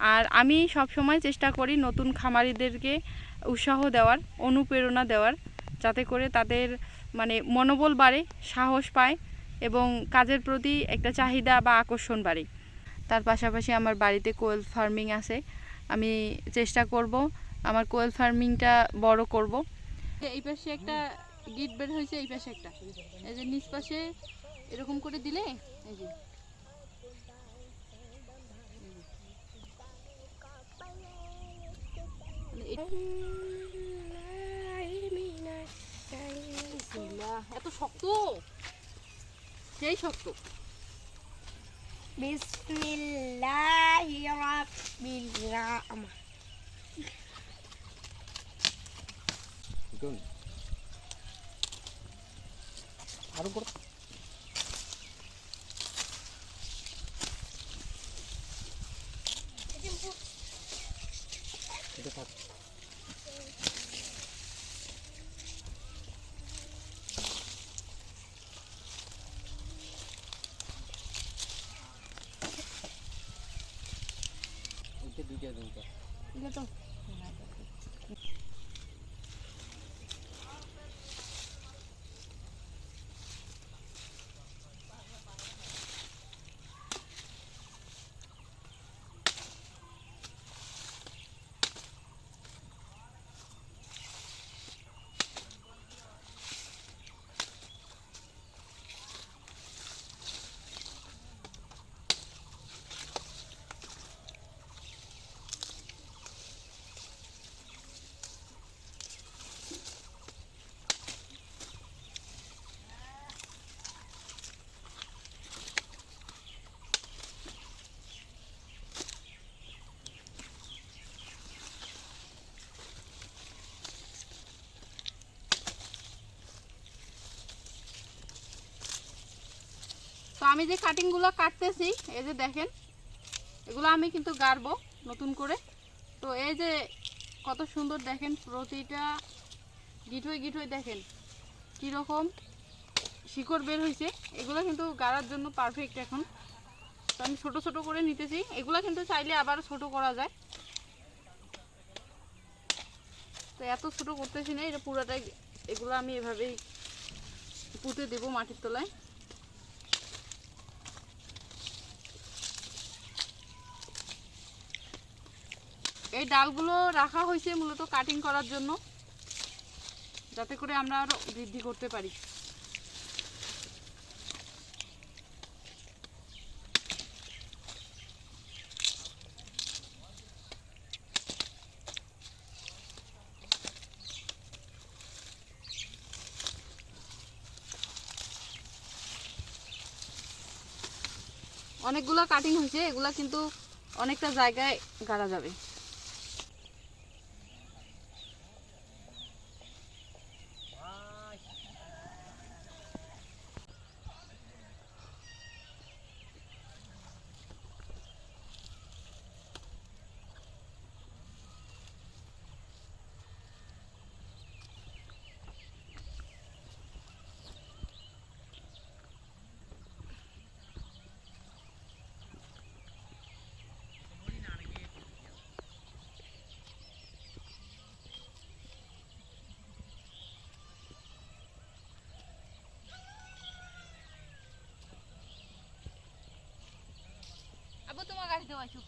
আর আমি সব সময় চেষ্টা করি নতুন খামারিদেরকে উৎসাহ দেওয়ার, অনুপ্রেরণা দেওয়ার, যাতে করে তাদের মানে মনোবল বাড়ে, সাহস পায় এবং কাজের প্রতি একটা চাহিদা বা আকর্ষণ বাড়ে। তার পাশাপাশি আমার বাড়িতে কোয়েল ফার্মিং আছে। আমি চেষ্টা করব আমার কোয়েল ফার্মিংটা বড় করব। এই পাশে একটা গিট বের হয়েছে, এই পাশে একটা। এই যে নিচ পাশে এরকম করে দিলে, এই যে মানে এই- এত শক্ত? সেই শক্ত। বিসমিল্লাহিররাহমানিররাহিম আরও করো। এটা দুইটা দুইটা আমি যে কাটিংগুলো কাটতেছি, এই যে দেখেন, এগুলো আমি কিন্তু গাড়বো নতুন করে। তো এই যে কত সুন্দর দেখেন, প্রতিটা গিটুই গিটুই দেখেন, কীরকম শিকড় বের হয়েছে। এগুলো কিন্তু গাড়ার জন্য পারফেক্ট এখন। তো আমি ছোটো ছোটো করে নিতেছি। এগুলো কিন্তু চাইলে আবার ছোট করা যায়। তো এত ছোটো করতেছি না, এটা পুরোটাই এগুলো আমি এভাবেই পুঁতে দেবো মাটির তলায়। এই ডালগুলো রাখা হয়েছে মূলত কাটিং করার জন্য, যাতে করে আমরা আরও বৃদ্ধি করতে পারি। অনেকগুলো কাটিং হয়েছে, এগুলা কিন্তু অনেকটা জায়গায় গাড়া যাবে। જવા છું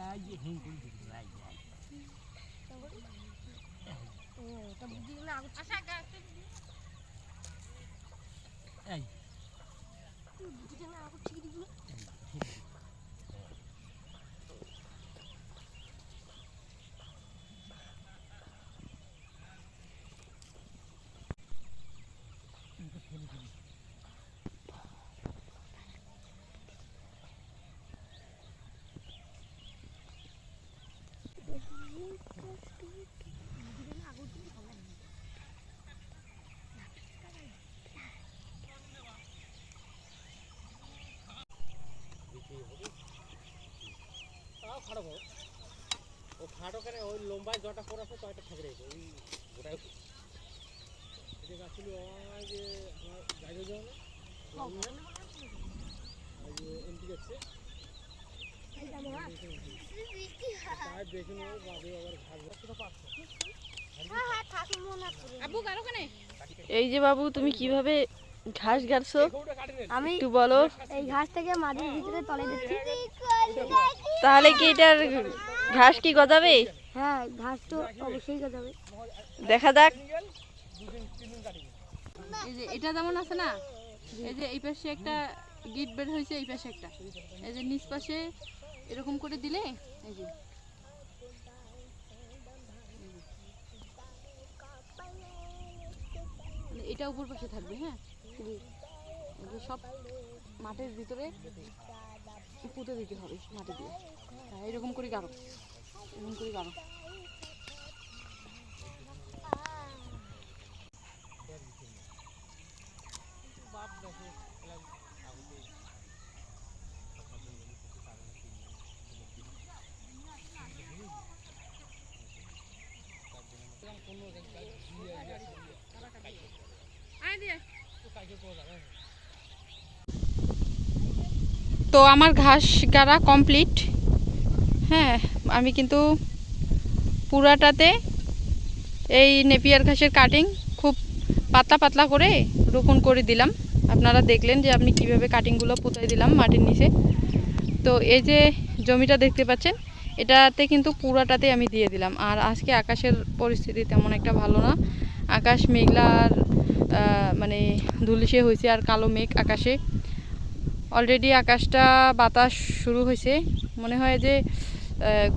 આજે હું ગુંજી લઈ જાય તો તો બુદ્ધિ ના આશા ગા એ ও খাটো করে ওই লম্বায় জটা পর আছে তো একটা ওই গোটায় এটা গাছগুলো ওই যে আমার গাড়ি যাও না এমপি যাচ্ছে। হ্যাঁ হ্যাঁ করে কারও এই যে বাবু তুমি কীভাবে ঘাস গাড়ছো আমি একটু বলো। এই ঘাস থেকে মাটির ভিতরে তলে দিচ্ছি। তাহলে কি এটার ঘাস কি গজাবে? হ্যাঁ ঘাস তো অবশ্যই যাবে দেখা যাক। দুদিন তিন দিন কাটি এই যে এটা যেমন আছে না এই যে এই পাশে একটা গিট বের হয়েছে এই পাশে একটা। এই যে নিচ পাশে এরকম করে দিলে এই যে। মানে এটা উপর পাশে থাকবে হ্যাঁ? সব মাটির ভিতরে পুঁতে দিতে হবে মাটি দিয়ে। হ্যাঁ এরকম করে গাড়ো এরকম করে গাড়ো তো আমার ঘাস গাড়া কমপ্লিট হ্যাঁ আমি কিন্তু পুরাটাতে এই নেপিয়ার ঘাসের কাটিং খুব পাতলা পাতলা করে রোপণ করে দিলাম। আপনারা দেখলেন যে আপনি কীভাবে কাটিংগুলো পুঁতাই দিলাম মাটির নিচে। তো এই যে জমিটা দেখতে পাচ্ছেন, এটাতে কিন্তু পুরাটাতে আমি দিয়ে দিলাম। আর আজকে আকাশের পরিস্থিতি তেমন একটা ভালো না। আকাশ মেঘলা আর মানে ধুলিসে হয়েছে আর কালো মেঘ আকাশে। অলরেডি আকাশটা বাতাস শুরু হয়েছে। মনে হয় যে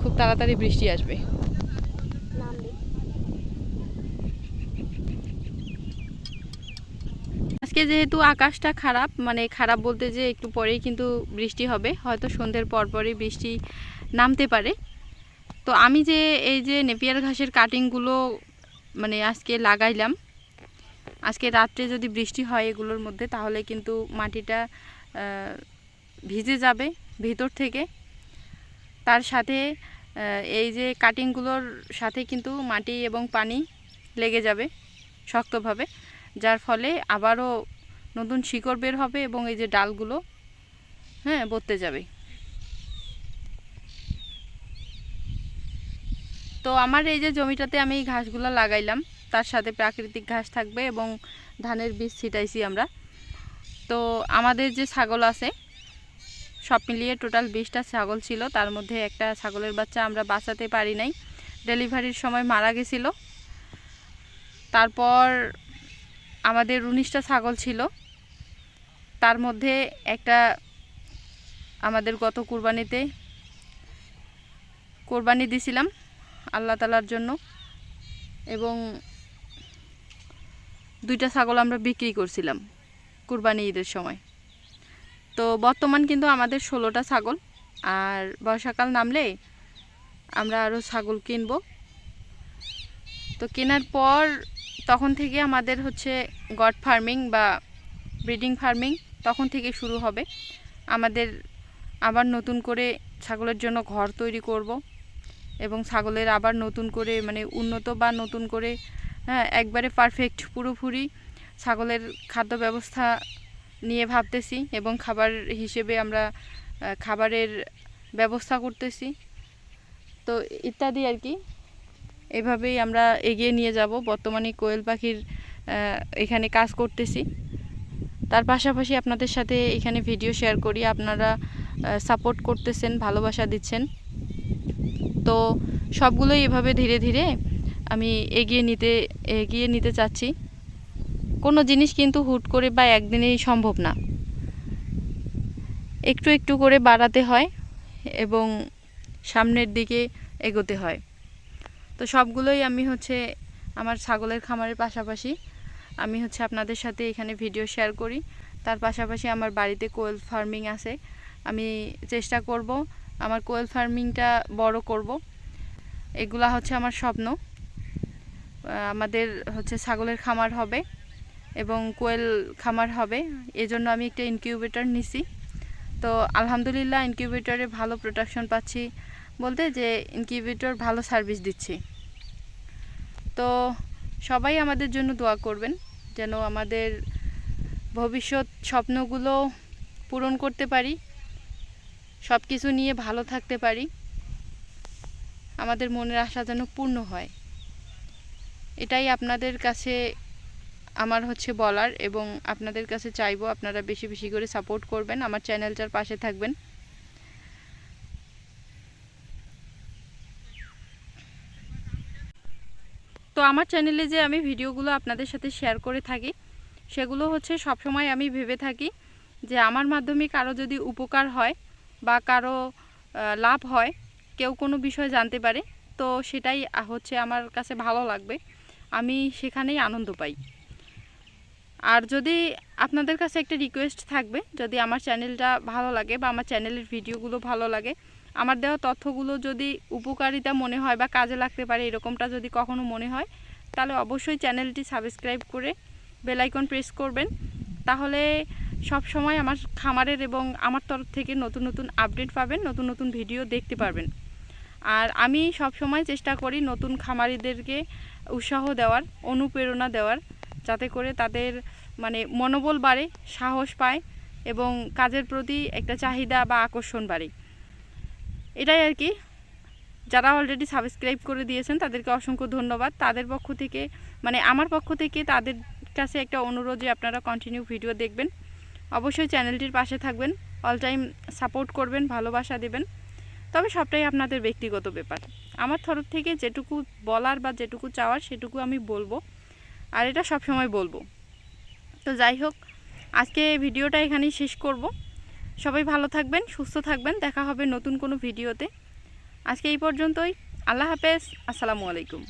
খুব তাড়াতাড়ি বৃষ্টি আসবে। আজকে যেহেতু আকাশটা খারাপ মানে খারাপ বলতে যে একটু পরেই কিন্তু বৃষ্টি হবে। হয়তো সন্ধ্যের পরপরই বৃষ্টি নামতে পারে। তো আমি যে, এই যে নেপিয়ার ঘাসের কাটিংগুলো মানে আজকে লাগাইলাম, আজকে রাত্রে যদি বৃষ্টি হয় এগুলোর মধ্যে, তাহলে কিন্তু মাটিটা ভিজে যাবে ভিতর থেকে। তার সাথে এই যে কাটিংগুলোর সাথে কিন্তু মাটি এবং পানি লেগে যাবে শক্তভাবে, যার ফলে আবারও নতুন শিকড় বের হবে এবং এই যে ডালগুলো হ্যাঁ বর্তে যাবে। তো আমার এই যে জমিটাতে আমি ঘাসগুলো লাগাইলাম, তার সাথে প্রাকৃতিক ঘাস থাকবে এবং ধানের বীজ ছিটাইছি আমরা। তো আমাদের যে ছাগল আছে, সব মিলিয়ে টোটাল বিশটা ছাগল ছিল। তার মধ্যে একটা ছাগলের বাচ্চা আমরা বাঁচাতে পারি নাই। ডেলিভারির সময় মারা গেছিল। তারপর আমাদের উনিশটা ছাগল ছিল। তার মধ্যে একটা আমাদের গত কুরবানিতে কোরবানি দিছিলাম আল্লাহ তালার জন্য এবং দুইটা ছাগল আমরা বিক্রি করছিলাম। কুরবানি ঈদের সময়। তো বর্তমান কিন্তু আমাদের ষোলোটা ছাগল, আর বর্ষাকাল নামলে আমরা আরও ছাগল কিনবো। তো কেনার পর তখন থেকে আমাদের হচ্ছে গড ফার্মিং বা ব্রিডিং ফার্মিং তখন থেকে শুরু হবে। আমাদের আবার নতুন করে ছাগলের জন্য ঘর তৈরি করব এবং ছাগলের আবার নতুন করে মানে উন্নত বা নতুন করে হ্যাঁ একবারে পারফেক্ট পুরোপুরি ছাগলের খাদ্য ব্যবস্থা নিয়ে ভাবতেছি এবং খাবার হিসেবে আমরা খাবারের ব্যবস্থা করতেছি। তো ইত্যাদি আর কি। এভাবেই আমরা এগিয়ে নিয়ে যাব। বর্তমানে কোয়েল পাখির এখানে কাজ করতেছি। তার পাশাপাশি আপনাদের সাথে এখানে ভিডিও শেয়ার করি। আপনারা সাপোর্ট করতেছেন, ভালোবাসা দিচ্ছেন। তো সবগুলোই এভাবে ধীরে ধীরে আমি এগিয়ে নিতে এগিয়ে নিতে চাচ্ছি। কোনো জিনিস কিন্তু হুট করে বা একদিনেই সম্ভব না। একটু একটু করে বাড়াতে হয় এবং সামনের দিকে এগোতে হয়। তো সবগুলোই আমি হচ্ছে আমার ছাগলের খামারের পাশাপাশি আমি হচ্ছে আপনাদের সাথে এখানে ভিডিও শেয়ার করি। তার পাশাপাশি আমার বাড়িতে কোয়েল ফার্মিং আছে। আমি চেষ্টা করব আমার কোয়েল ফার্মিংটা বড় করব। এগুলা হচ্ছে আমার স্বপ্ন। আমাদের হচ্ছে ছাগলের খামার হবে। এবং কোয়েল খামার হবে। এজন্য আমি একটা ইনকিউবেটর নিছি। তো আলহামদুলিল্লাহ ইনকিউবেটরে ভালো প্রোডাকশন পাচ্ছি বলতে যে ইনকিউবেটর ভালো সার্ভিস দিচ্ছি। তো সবাই আমাদের জন্য দোয়া করবেন যেন আমাদের ভবিষ্যৎ স্বপ্নগুলো পূরণ করতে পারি সব কিছু নিয়ে ভালো থাকতে পারি, আমাদের মনের আশা যেন পূর্ণ হয়। এটাই আপনাদের কাছে আমার হচ্ছে বলার এবং আপনাদের কাছে চাইব আপনারা বেশি বেশি করে সাপোর্ট করবেন, আমার চ্যানেলটার পাশে থাকবেন। তো আমার চ্যানেলে যে আমি ভিডিওগুলো আপনাদের সাথে শেয়ার করে থাকি, সেগুলো হচ্ছে সবসময় আমি ভেবে থাকি যে আমার মাধ্যমে কারও যদি উপকার হয় বা কারও লাভ হয়, কেউ কোনো বিষয় জানতে পারে, তো সেটাই হচ্ছে আমার কাছে ভালো লাগবে। আমি সেখানেই আনন্দ পাই। আর যদি আপনাদের কাছে একটা রিকোয়েস্ট থাকবে, যদি আমার চ্যানেলটা ভালো লাগে বা আমার চ্যানেলের ভিডিওগুলো ভালো লাগে, আমার দেওয়া তথ্যগুলো যদি উপকারিতা মনে হয় বা কাজে লাগতে পারে এরকমটা যদি কখনো মনে হয়, তাহলে অবশ্যই চ্যানেলটি সাবস্ক্রাইব করে বেলাইকন প্রেস করবেন। তাহলে সব সময় আমার খামারের এবং আমার তরফ থেকে নতুন নতুন আপডেট পাবেন, নতুন নতুন ভিডিও দেখতে পারবেন। আর আমি সব সময় চেষ্টা করি নতুন খামারিদেরকে উৎসাহ দেওয়ার, অনুপ্রেরণা দেওয়ার। যাতে করে তাদের মানে মনোবল বাড়ে, সাহস পায় এবং কাজের প্রতি একটা চাহিদা বা আকর্ষণ বাড়ে। এটাই আর কি। যারা অলরেডি সাবস্ক্রাইব করে দিয়েছেন, তাদেরকে অসংখ্য ধন্যবাদ। তাদের পক্ষ থেকে মানে আমার পক্ষ থেকে তাদের কাছে একটা অনুরোধ যে আপনারা কন্টিনিউ ভিডিও দেখবেন। অবশ্যই চ্যানেলটির পাশে থাকবেন অল টাইম সাপোর্ট করবেন, ভালোবাসা দেবেন। তবে সবটাই আপনাদের ব্যক্তিগত ব্যাপার। আমার তরফ থেকে যেটুকু বলার বা যেটুকু চাওয়ার, সেটুকু আমি বলব। আর এটা সব সময় বলব। তো যাই হোক, আজকে ভিডিওটা এখানেই শেষ করব। সবাই ভালো থাকবেন, সুস্থ থাকবেন, দেখা হবে নতুন কোনো ভিডিওতে। আজকে এই পর্যন্তই। আল্লাহ হাফেজ, আসসালামু আলাইকুম।